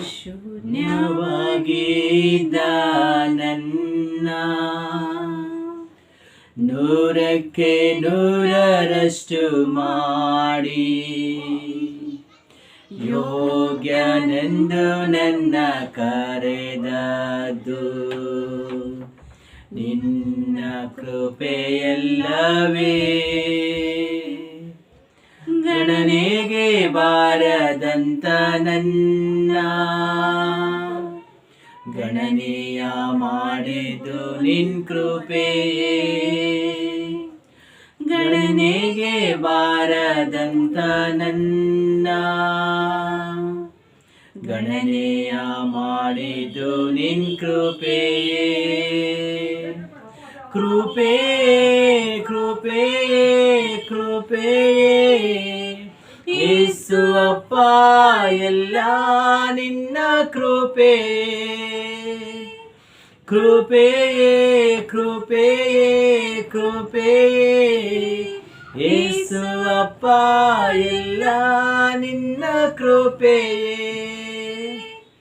ಶೂನ್ಯವಾಗಿದ್ದ ನನ್ನ ನೂರಕ್ಕೆ ನೂರರಷ್ಟು ಮಾಡಿ. ಯೋಗ್ಯನೆಂದು ನನ್ನ ಕರೆದದ್ದು ನಿನ್ನ ಕೃಪೆಯಲ್ಲವೇ. ಗಣನೆಗೆ ಬಾರದಂತ ನನ್ನ ಗಣನೀಯ ಮಾಡಿದ್ದು ನಿನ್ ಕೃಪೆಯೇ ಗಣನೆಗೆ ಬಾರದಂತ ನನ್ನ ಗಣನೀಯ ಮಾಡಿದ್ದು ನಿನ್ ಕೃಪೆಯೇ ಕೃಪೆ ಕೃಪೆ ಕೃಪೆ. ಅಪ್ಪ ಎಲ್ಲ ನಿನ್ನ ಕೃಪೆ. ಕೃಪೆಯೇ ಕೃಪೆಯೇ ಕೃಪೆಯೇ. ಯೇಸು ಅಪ್ಪ ಎಲ್ಲ ನಿನ್ನ ಕೃಪೆಯೇ.